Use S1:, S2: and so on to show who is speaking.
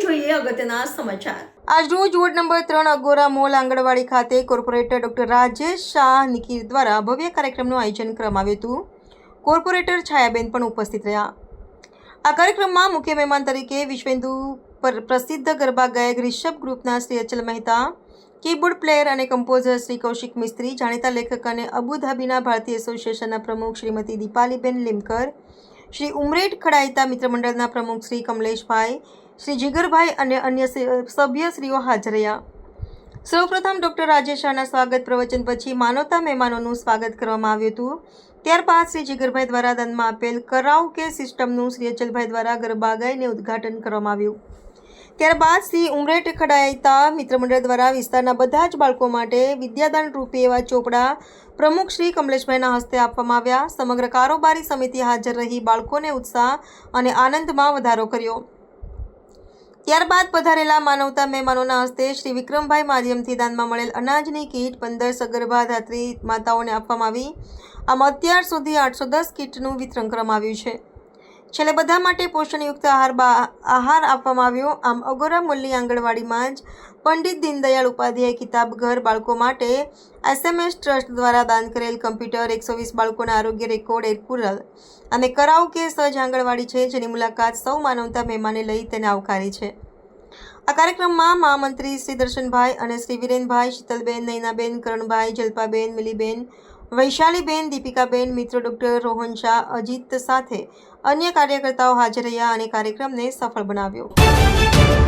S1: જોઈએ અગત્યના સમાચાર.
S2: આજરોજ વોર્ડ નંબર ત્રણ અગોરા મોલ આંગણવાડી ખાતે કોર્પોરેટર ડોક્ટર રાજેશ શાહ નિકીર દ્વારા ભવ્ય કાર્યક્રમનું આયોજન કરવામાં આવ્યું હતું. કોર્પોરેટર છાયાબેન પણ ઉપસ્થિત રહ્યા. આ કાર્યક્રમમાં મુખ્ય મહેમાન તરીકે વિશ્વેન્દુ પર પ્રસિદ્ધ ગરબા ગાયક રિષભ ગ્રુપના શ્રી અચલ મહેતા, કીબોર્ડ પ્લેયર અને કમ્પોઝર શ્રી કૌશિક મિસ્ત્રી, જાણીતા લેખક અને અબુધાબીના ભારતીય એસોસિએશનના પ્રમુખ શ્રીમતી દીપાલીબેન લીમકર શ્રી ઉમરેઠ ખડાયતા મિત્ર મંડળના પ્રમુખ શ્રી કમલેશભાઈ, શ્રી જીગરભાઈ અને અન્ય સભ્યશ્રીઓ હાજર રહ્યા. સૌપ્રથમ ડૉક્ટર રાજેશ શાહના સ્વાગત પ્રવચન પછી માનવતા મહેમાનોનું સ્વાગત કરવામાં આવ્યું હતું. ત્યારબાદ શ્રી જીગરભાઈ દ્વારા દાનમાં આપેલ કરાઉ કે સિસ્ટમનું શ્રી અચલભાઈ દ્વારા ગરબા ગાઈને ઉદ્ઘાટન કરવામાં આવ્યું. ત્યારબાદ શ્રી ઉમરેટ ખડાયતા મિત્રમંડળ દ્વારા વિસ્તારના બધા જ બાળકો માટે વિદ્યાદાન રૂપે એવા ચોપડા પ્રમુખ શ્રી કમલેશભાઈના હસ્તે આપવામાં આવ્યા. સમગ્ર કારોબારી સમિતિ હાજર રહી બાળકોને ઉત્સાહ અને આનંદમાં વધારો કર્યો. ત્યારબાદ પધારેલા માનવતા મહેમાનોના હસ્તે શ્રી વિક્રમભાઈ માધ્યમથી દાનમાં મળેલ અનાજની કીટ પંદર સગર્ભા ધાત્રી માતાઓને આપવામાં આવી. આમ અત્યાર સુધી આઠસો દસ કીટનું વિતરણ કરવામાં આવ્યું છે. છેલ્લે બધા માટે પોષણયુક્ત આહાર બા- આહાર આપવામાં આવ્યો. આમ અગોરા મુલ્લી આંગણવાડીમાં જ પંડિત દીનદયાળ ઉપાધ્યાય કિતાબ ઘર બાળકો માટે એસએમએસ ટ્રસ્ટ દ્વારા દાન કરેલ કમ્પ્યુટર એકસો વીસ બાળકોના આરોગ્ય રેકોર્ડ એરકુરલ અને કરાવ કે સહજ આંગણવાડી છે, જેની મુલાકાત સૌ માનવતા મહેમાને લઈ તેને આવકારી છે. આ કાર્યક્રમમાં મહામંત્રી શ્રી દર્શનભાઈ અને શ્રી વિરેનભાઈ શીતલબેન, નૈનાબેન, કરણભાઈ, જલ્પાબેન, મિલીબેન વૈશાલીબેન, દીપિકાબેન, મિત્ર ડૉક્ટર રોહન શાહ, અજીત સાથે અન્ય કાર્યકર્તાઓ હાજર રહ્યા અને કાર્યક્રમને સફળ બનાવ્યો.